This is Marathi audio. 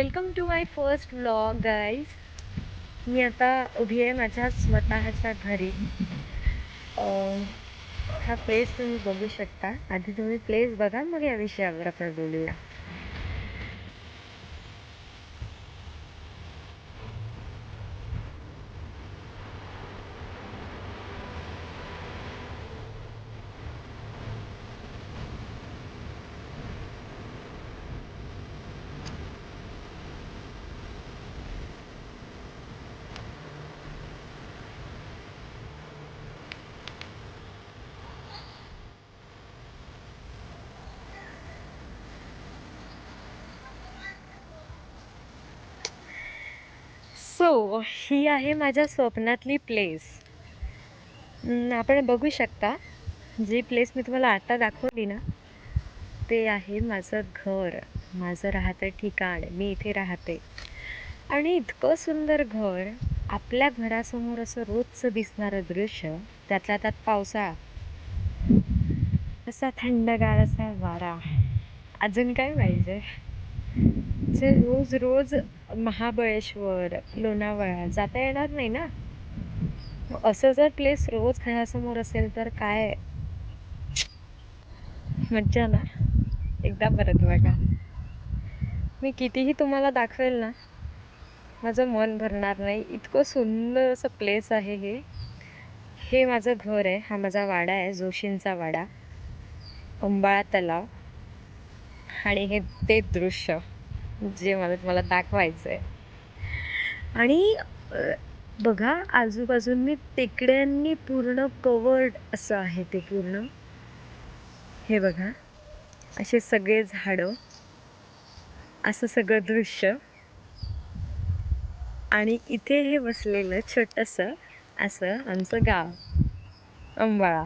Welcome to my first vlog guys मी आता उभी आहे माझ्या स्वतःच्या घरी. हा प्लेस तुम्ही बघू शकता. आधी तुम्ही प्लेस बघा मग या विषयावर आपण बोलूया. सो ही आहे माझ्या स्वप्नातली प्लेस आपण बघू शकता. जी प्लेस मी तुम्हाला आता दाखवली ना ते आहे माझं घर. माझं राहतं ठिकाण. मी इथे राहते. आणि इतकं सुंदर घर आपल्या घरासमोर असं रोजचं दिसणारं दृश्य त्यातल्या त्यात पावसाळा असा थंडगार असा वारा. अजून काय पाहिजे? जे रोज रोज महाबळेश्वर लोणावळा जाता येणार नाही ना? मग असं जर प्लेस रोज घरासमोर असेल तर काय? मज्जा ना एकदा परत बघा. मी कितीही तुम्हाला दाखवेल ना माझं मन भरणार नाही. इतकं सुंदर असं प्लेस आहे हे. हे माझं घर आहे. हा माझा वाडा आहे जोशींचा वाडा. अंबाळा तलाव. आणि हे ते दृश्य. जे मला तुम्हाला दाखवायचं आहे आणि बघा आजूबाजूंनी टेकड्यांनी पूर्ण कवर्ड असं आहे ते पूर्ण. हे बघा असे सगळे झाडं असं सगळं दृश्य. आणि इथे हे बसलेलं छोटंसं असं आमचं गाव अंबाळा.